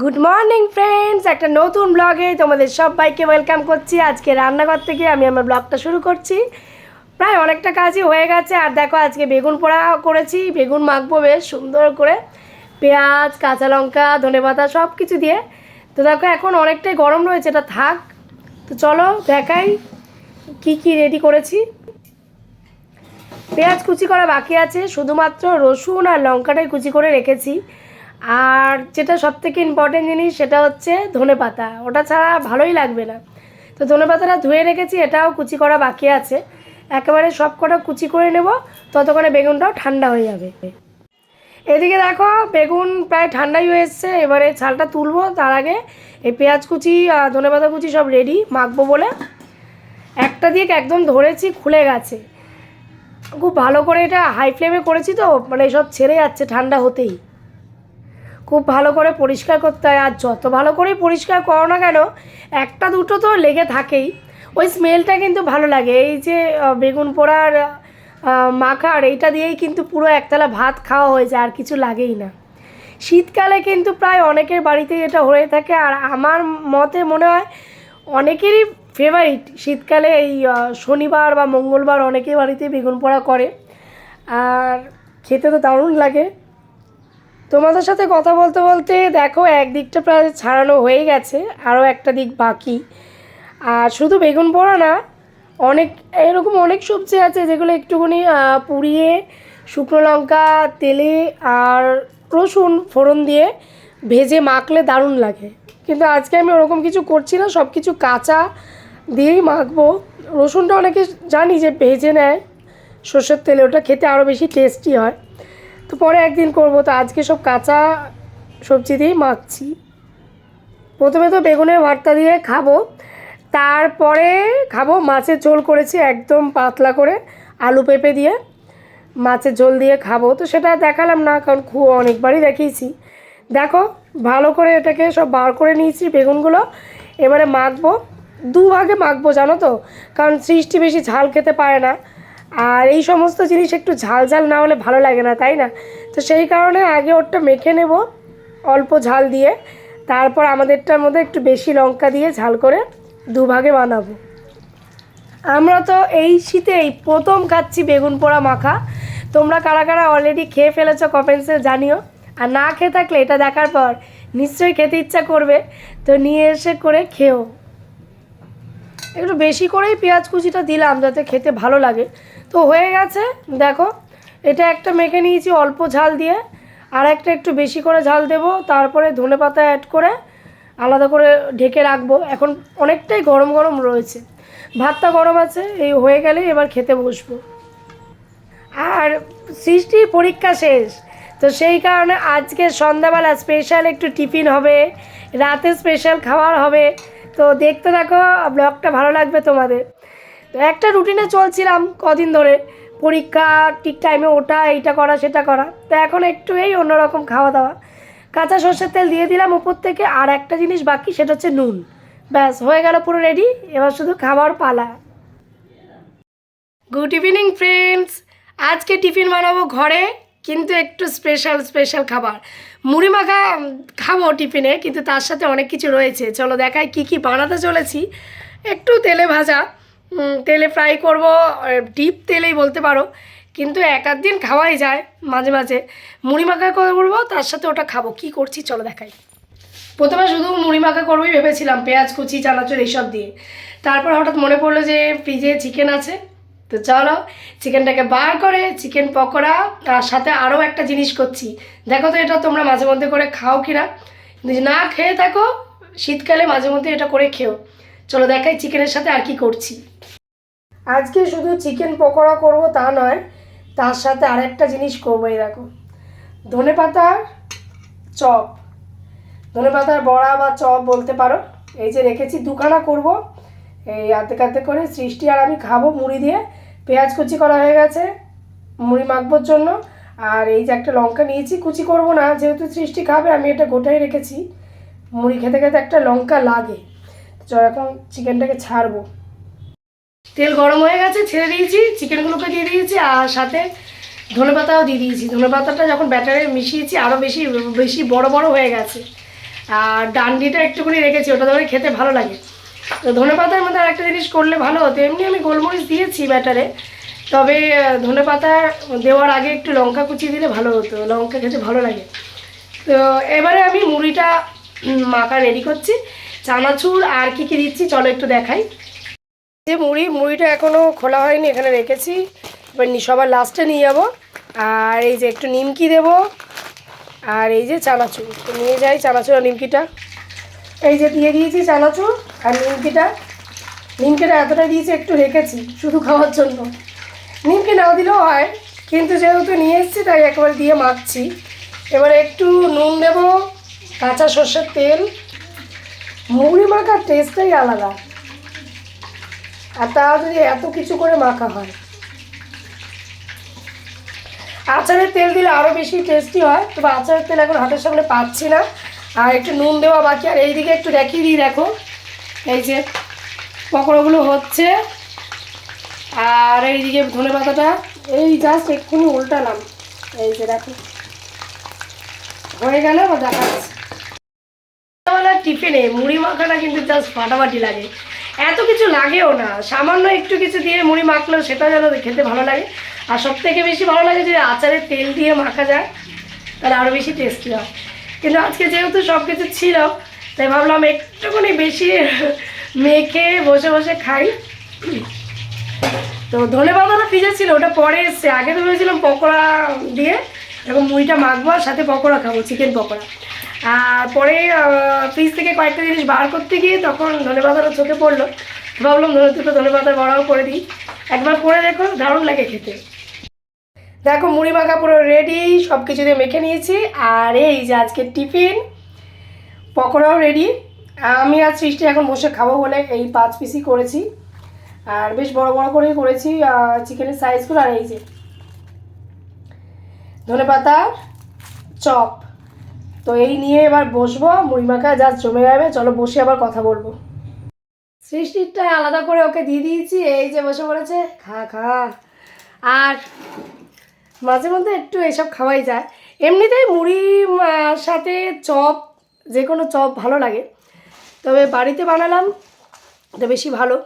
Good morning friends একটা নতুন ব্লগে তোমাদের সবাইকে ওয়েলকাম করছি। আজকে রান্নাঘর থেকে আমি আমার ব্লগটা শুরু করছি। প্রায় অনেকটা কাজই হয়ে গেছে। আর দেখো, আজকে বেগুন পোড়া করেছি। বেগুন মাখবো বেশ সুন্দর করে। পেঁয়াজ, কাঁচা লঙ্কা, ধনে পাতা সব কিছু দিয়ে। তো দেখো, এখন অনেকটাই গরম রয়েছে। এটা থাক। তো চলো, দেখাই কি কি রেডি করেছি। পেঁয়াজ কুচি করা বাকি আছে। শুধুমাত্র রসুন আর লঙ্কাটাই কুচি করে রেখেছি। আর যেটা সব থেকে ইম্পর্টেন্ট জিনিস সেটা হচ্ছে ধনে পাতা। ওটা ছাড়া ভালোই লাগবে না। তো ধনে পাতাটা ধুয়ে রেখেছি, এটাও কুচি করা বাকি আছে। একেবারে সব কটা কুচি করে নেব, ততক্ষণে বেগুনটাও ঠান্ডা হয়ে যাবে। এদিকে দেখো, বেগুন প্রায় ঠান্ডাই হয়ে এসছে। এবারে ছালটা তুলবো, তার আগে এই পেঁয়াজ কুচি আর ধনে পাতা কুচি সব রেডি মাখবো বলে। একটা দিক একদম ধরেছি, খুলে গেছে। খুব ভালো করে এটা হাই ফ্লেমে করেছি তো মানে সব ছেড়ে যাচ্ছে ঠান্ডা হতেই। খুব ভালো করে পরিষ্কার করতে হয়। আর যত ভালো করেই পরিষ্কার করো না কেন, একটা দুটো তো লেগে থাকেই। ওই স্মেলটা কিন্তু ভালো লাগে। এই যে বেগুন পোড়ার মাখার এইটা দিয়েই কিন্তু পুরো একতলা ভাত খাওয়া হয়ে যায়, আর কিছু লাগেই না। শীতকালে কিন্তু প্রায় অনেকের বাড়িতেই এটা হয়ে থাকে। আর আমার মতে মনে হয় অনেকেরই ফেভারিট শীতকালে এই শনিবার বা মঙ্গলবার অনেকের বাড়িতে বেগুন পোড়া করে। আর খেতে তো দারুণ লাগে। তোমাদের সাথে কথা বলতে বলতে দেখো, একদিকটা প্রায় ছাড়ানো হয়ে গেছে আরও একটা দিক বাকি। আর শুধু বেগুন পোড়া না, অনেক, এরকম অনেক সবজি আছে যেগুলো একটুখানি পুড়িয়ে শুকনো লঙ্কা, তেলে আর রসুন ফোড়ন দিয়ে ভেজে মাখলে দারুণ লাগে। কিন্তু আজকে আমি ওরকম কিছু করছি না সব কিছু কাঁচা দিয়েই মাখবো। রসুনটা অনেকে জানি যে ভেজে নেয়, সর্ষের তেলে, ওটা খেতে আরও বেশি টেস্টি হয়। তো পরে একদিন করব, তো আজকে সব কাঁচা সবজি দিয়েই মাখছি। প্রথমে তো বেগুনের ভর্তা দিয়ে খাব, তারপরে খাব মাছের ঝোল করেছি একদম পাতলা করে, আলু পেঁপে দিয়ে মাছের ঝোল দিয়ে খাব। তো সেটা দেখালাম না, কারণ খুব অনেকবারই দেখিয়েছি। দেখো, ভালো করে এটাকে সব বার করে নিয়েছি বেগুনগুলো, এবারে মাখবো দু ভাগে মাখবো, জানো তো? কারণ সৃষ্টি বেশি ঝাল খেতে পারে না। আর এই সমস্ত জিনিস একটু ঝাল ঝাল না হলে ভালো লাগে না, তাই না? তো সেই কারণে আগে ওরটা মেখে নেব, অল্প ঝাল দিয়ে। তারপর আমাদেরটার মধ্যে একটু বেশি লঙ্কা দিয়ে ঝাল করে দুভাগে বানাবো। আমরা তো এই শীতে এই প্রথম খাচ্ছি বেগুন পোড়া মাখা। তোমরা কারা কারা অলরেডি খেয়ে ফেলেছো কমেন্টসে জানিও। আর না খেয়ে থাকলে এটা দেখার পর নিশ্চয়ই খেতে ইচ্ছা করবে। তো নিয়ে এসে করে খেও। একটু বেশি করেই পেঁয়াজ কুচিটা দিলাম যাতে খেতে ভালো লাগে। তো হয়ে গেছে, দেখো। এটা একটা মেখে নিয়েছি অল্প ঝাল দিয়ে, আর একটা একটু বেশি করে ঝাল দেব, তারপরে ধনে পাতা অ্যাড করে আলাদা করে ঢেকে রাখব। এখন অনেকটাই গরম গরম রয়েছে। ভাতটা গরম আছে, এই হয়ে গেলে এবার খেতে বসবো। আর সৃষ্টির পরীক্ষা শেষ, তো সেই কারণে আজকে সন্ধ্যাবেলা স্পেশাল একটু টিফিন হবে, রাতে স্পেশাল খাবার হবে। তো দেখতে থাকো ব্লগটা ভালো লাগবে তোমাদের। তো একটা রুটিনে চলছিলাম কদিন ধরে। পরীক্ষা ঠিক টাইমে ওটা, এইটা করা, সেটা করা। তো এখন একটু এই অন্যরকম খাওয়া দাওয়া। কাঁচা সর্ষের তেল দিয়ে দিলাম উপর থেকে আর একটা জিনিস বাকি, সেটা হচ্ছে নুন। ব্যাস, হয়ে গেল পুরো রেডি এবার শুধু খাবার পালা। গুড ইভিনিং ফ্রেন্ডস আজকে টিফিন বানাবো ঘরে, কিন্তু একটু স্পেশাল স্পেশাল খাবার। মুড়ি মাখা খাব টিফিনে, কিন্তু তার সাথে অনেক কিছু রয়েছে। চলো দেখায় কি কি বানাতে চলেছি। একটু তেলে ভাজা। তেলে ফ্রাই করব ডিপ তেলেই বলতে পারো। কিন্তু এক আধ দিন খাওয়াই যায় মাঝে মাঝে। মুড়ি মাখা করব, তার সাথে ওটা খাব। কি করছি চলো দেখাই। প্রথমে শুধু মুড়ি মাখা করবোই ভেবেছিলাম, পেঁয়াজ, কুচি, চানাচুর এইসব দিয়ে। তারপর হঠাৎ মনে পড়ল যে ফ্রিজে চিকেন আছে। তো চলো চিকেনটাকে বার করে চিকেন পকোড়া আর সাথে আরও একটা জিনিস করছি। দেখো তো এটা তোমরা মাঝে মধ্যে করে খাও কিনা। যদি না খেয়ে থাকো, শীতকালে মাঝে মধ্যে এটা করে খেও। চলো দেখাই চিকেনের সাথে আর কি করছি। আজকে শুধু চিকেন পকোড়া করব তা নয়, তার সাথে আরেকটা জিনিস করব, এই দেখো। ধনে পাতার চপ। ধনে পাতার বড়া বা চপ বলতে পারো। এই যে রেখেছি, দুখানা করব। এই আর্ধেক আর্ধেক করে সৃষ্টি আর আমি খাব মুড়ি দিয়ে। পেঁয়াজ কুচি করা হয়ে গেছে, মুড়ি মাখবোর জন্য। আর এই যে একটা লঙ্কা নিয়েছি, কুচি করব না। যেহেতু সৃষ্টি খাবে, আমি এটা গোটাই রেখেছি। মুড়ি খেতে খেতে একটা লঙ্কা লাগে। চল, এখন চিকেনটাকে ছাড়বো। তেল গরম হয়ে গেছে, ছেড়ে দিয়েছি চিকেনগুলোকে দিয়ে দিয়েছি, আর সাথে ধনে পাতাও দিয়ে দিয়েছি। ধনে পাতাটা যখন ব্যাটারে মিশিয়েছি আরও বেশি বেশি বড় বড় হয়ে গেছে। আর ডান্ডিটা একটুখানি রেখেছি, ওটা ধরে খেতে ভালো লাগে। তো ধনে পাতার মধ্যে আরেকটা জিনিস করলে ভালো হতো। এমনি আমি গোলমরিচ দিয়েছি ব্যাটারে, তবে ধনে পাতা দেওয়ার আগে একটু লঙ্কা কুচি দিলে ভালো হতো। লঙ্কা খেতে ভালো লাগে। তো এবারে আমি মুড়িটা মাখা রেডি করছি। চানাচুর, আর কি কি দিচ্ছি, চলো একটু দেখাই। যে মুড়ি, মুড়িটা এখনও খোলা হয়নি, এখানে রেখেছি। এবার নি- সবার লাস্টে নিয়ে যাব। আর এই যে একটু নিমকি দেবো। আর এই যে চানাচুর নিয়ে যাই চানাচুর আর নিমকিটা। এই যে দিয়ে দিয়েছি চানাচুর আর নিমকিটা। নিমকিটা এতটা দিয়েছি, একটু রেখেছি, শুধু খাওয়ার জন্য। নিমকি নাও দিলেও হয়, কিন্তু যেহেতু নিয়ে এসেছি, তাই একবার দিয়ে মাখছি। এবার একটু নুন দেবো, কাঁচা সর্ষের তেল মুড়ি মাখার টেস্টটাই আলাদা। আর তা যদি এত কিছু করে মাখা হয়। আচারের তেল দিলে আরও বেশি টেস্টি হয়। তবে আচারের তেল এখন হাতের সামনে পাচ্ছি না। আর একটু নুন দেওয়া বাকি। আর এইদিকে একটু দেখিয়ে দিই, দেখো। এই যে পকোড়াগুলো হচ্ছে। আর এইদিকে ধনে পাতাটা। এই জাস্ট এক্ষুনি উল্টালাম। এই যে দেখো। হয়ে গেল দেখাচ্ছি। সকালবেলা টিফিনে মুড়ি মাখাটা কিন্তু জাস্ট ফাটাফাটি লাগে। এত কিছু লাগেও না। সামান্য একটু কিছু দিয়ে মুড়ি মাখলেও সেটা যেন খেতে ভালো লাগে। আর সব থেকে বেশি ভালো লাগে যদি আচারের তেল দিয়ে মাখা যায়, তাহলে আরও বেশি টেস্টি হয়। কিন্তু আজকে যেহেতু সব কিছু ছিল, তাই ভাবলাম একটুখানি বেশি মেখে বসে বসে খাই। তো ধনে পাতাটা ফ্রিজে ছিল ওটা পরে এসছে। আগে তো ভেবেছিলাম পকোড়া দিয়ে এরকম মুড়িটা মাখবো আর সাথে পকোড়া খাব চিকেন পকোড়া। আর পরে ফ্রিজ থেকে কয়েকটা জিনিস বার করতে গিয়ে তখন ধনে পাতাটা চোখে পড়ল। ভাবলাম ধনে দুটো ধনে পাতার বড়াও করে দিই। একবার করে দেখো, দারুণ লাগে খেতে। দেখো, মুড়ি মাখা পুরো রেডি সব কিছু দিয়ে মেখে নিয়েছি। আর এই যে আজকে টিফিন, পকোড়াও রেডি আমি আর সৃষ্টি এখন বসে খাব বলে এই পাঁচ পিসই করেছি। আর বেশ বড় বড় করেই করেছি চিকেনের সাইজগুলো আর এই যে ধনে পাতার চপ। তো এই নিয়ে এবার বসবো মুড়ি মাখা যা জমে যাবে চলো বসে আবার কথা বলব। সৃষ্টিরটা আলাদা করে ওকে দিয়ে দিয়েছি এই যে বসে পড়েছে খা খা। আর মাঝে মধ্যে একটু এসব খাওয়াই যায়। এমনিতেই মুড়ি সাথে চপ যে কোনো চপ ভালো লাগে। তবে বাড়িতে বানালাম এটা বেশি ভালো।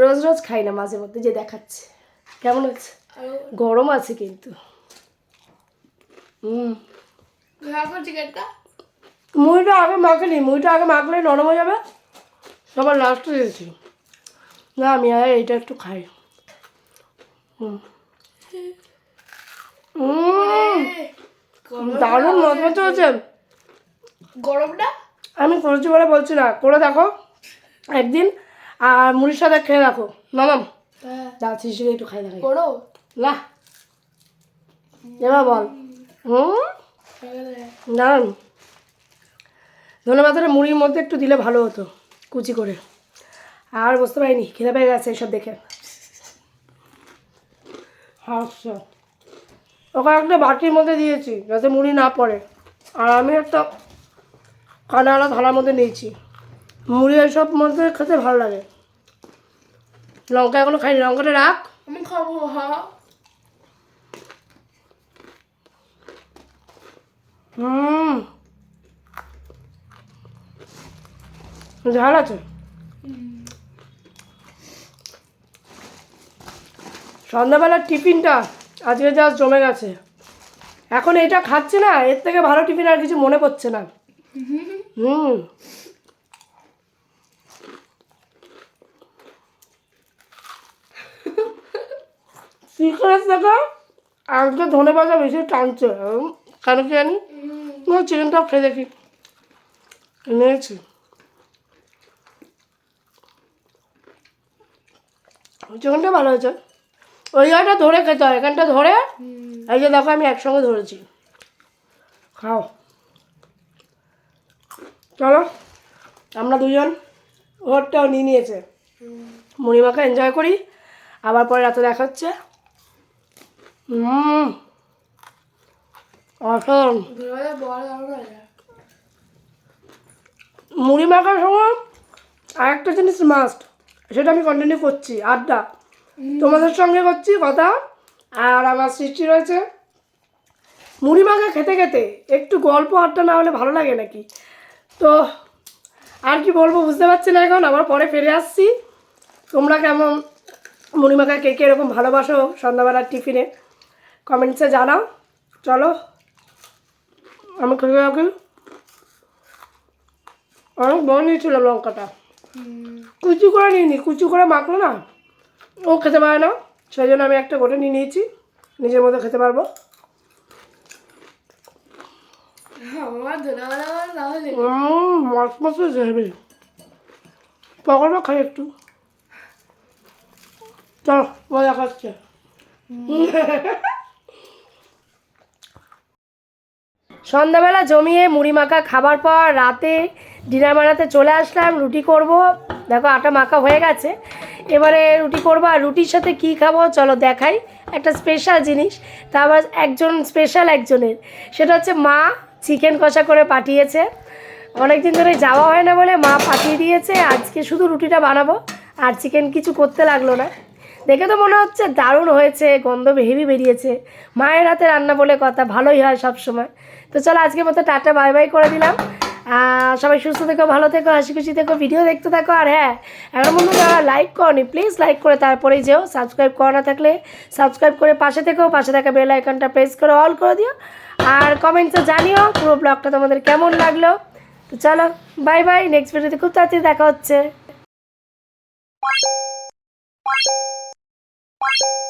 রোজ রোজ খাই না মাঝে মধ্যে যে দেখাচ্ছে। কেমন হচ্ছে? গরম আছে কিন্তু। মুড়িটা আগে মাখেনি মুড়িটা আগে মাখলে নরম হয়ে যাবে সবার লাস্টে দিয়েছি। না আমি আর এইটা একটু খাই। দারুণ মজমতো হয়েছে গরমটা? আমি করেছি বলে বলছি না করে দেখো একদিন আর মুড়ির সাথে খেয়ে দেখো। মামাম হ্যাঁ। যা একটু খাই দেখাই করো? না। এবার বল। দাঁড়ান ধনে পাতাটা মুড়ির মধ্যে একটু দিলে ভালো হতো, কুচি করে। আর বুঝতে পারিনি খেতে পেয়ে গেছে এসব দেখে। আচ্ছা। ওকে একটা বাটির মধ্যে দিয়েছি, যাতে মুড়ি না পড়ে। আর আমি একটা কানালা থালার মধ্যে নিয়েছি। মুড়ি এসব মধ্যে খেতে ভালো লাগে। লঙ্কা এখনও খাইনি, লঙ্কাটা রাখ। আমি খাব হ্যাঁ হুম। ঝাল আছে? সন্ধ্যাবেলার টিফিনটা আজকে যা জমে গেছে। এখন এটা খাচ্ছে না, এর থেকে ভালো টিফিন আর কিছু মনে পড়ছে না। হুম। চিকেনের থেকে আজকে ধনে পাতা বেশি টানছে কেন কি জানি? চিকেনটাও খেয়ে দেখি। নিয়েছি চিকেনটা ভালো হয়েছে। ওই জায়গাটা ধরে খেতে হয় এখানটা ধরে এই যে দেখো আমি একসঙ্গে ধরেছি। খাও। চলো আমরা দুজন ওরটাও নিয়ে নিয়েছে। মুড়ি এনজয় করি আবার পরে রাতে দেখা হচ্ছে। হুম। যায়। মুড়ি মাখার সময় আর একটা জিনিস মাস্ট সেটা আমি কন্টিনিউ করছি আড্ডা। তোমাদের সঙ্গে করছি কথা আর আমার সৃষ্টি রয়েছে মুড়ি মাখা খেতে খেতে। একটু গল্প আড্ডা না হলে ভালো লাগে নাকি? তো আর কি বলব বুঝতে পারছি না এখন আবার পরে ফিরে আসছি। তোমরা কেমন মুড়ি মাখা কে কে এরকম ভালোবাসো সন্ধ্যাবেলার টিফিনে? কমেন্টসে জানাও। চলো। আমি খেতে থাকি অনেক বড় নিয়েছিলাম লঙ্কাটা। কুচি করে নিয়ে নিই কুচি করে মাখলো না ও খেতে পারে না। সেই জন্য আমি একটা গোটে নিয়ে নিয়েছি, নিজের মতো খেতে পারব। যাবে। পকোড়া খাই একটু। চল মজা খাচ্ছে সন্ধ্যাবেলা জমিয়ে মুড়ি মাখা খাবার পর রাতে ডিনার বানাতে চলে আসলাম, রুটি করব। দেখো, আটা মাখা হয়ে গেছে। এবারে রুটি করব আর রুটির সাথে কি খাব চলো দেখাই। একটা স্পেশাল জিনিস, তা আবার একজন স্পেশাল একজনের। সেটা হচ্ছে মা চিকেন কষা করে পাঠিয়েছে। অনেক দিন ধরে যাওয়া হয় না বলে মা পাঠিয়ে দিয়েছে, আজকে শুধু রুটিটা বানাবো, আর চিকেন কিছু করতে লাগল না। দেখে তো মনে হচ্ছে দারুণ হয়েছে, গন্ধ হেভি বেরিয়েছে। মায়ের হাতে রান্না বলে কথা, ভালোই হয় সব সময় তো চলো আজকের মতো টাটা, বাই বাই করে দিলাম। সবাই সুস্থ থেকো, ভালো থেকো, হাসি খুশি থেকো, ভিডিও দেখতে থাকো। আর হ্যাঁ এখন বন্ধু যারা লাইক করনি প্লিজ লাইক করে তারপরেই যেও। সাবস্ক্রাইব করা না থাকলে সাবস্ক্রাইব করে পাশে থেকো, পাশে থাকা বেল আইকনটা প্রেস করে অল করে দিও। আর কমেন্টসে জানিও পুরো ব্লগটা তোমাদের কেমন লাগল। তো চলো বাই বাই নেক্সট ভিডিওতে খুব তাড়াতাড়ি দেখা হচ্ছে। you